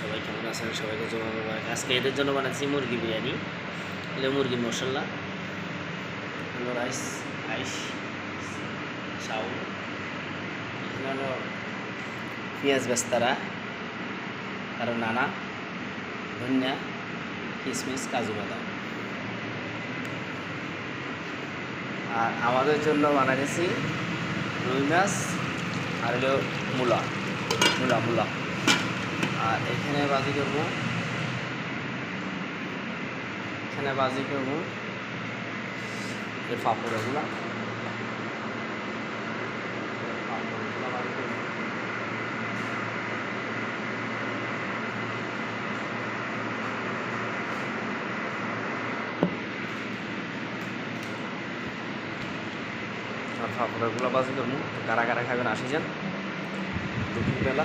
সবাই কেমন আছেন? সবাইকে জমা মোবারক আজকে এদের জন্য বানাচ্ছি মুরগি বিরিয়ানি। এলে মুরগির মশলা, হলো রাইস, আইস, চাউল হলো পেঁয়াজ বেস্তারা, আর নানা, ধনিয়া কিশমিশ কাজু বাদাম। আর আমাদের জন্য বানাইছি রুই মাছ আর হলো মূলা মূলা মূলা। আর এখানে বাজি করব। এখানে বাজি করব। এই পাপড়গুলো পাপড়গুলো বাজি করব। কারা কারা খাবেন আসি যান দুপুরবেলা।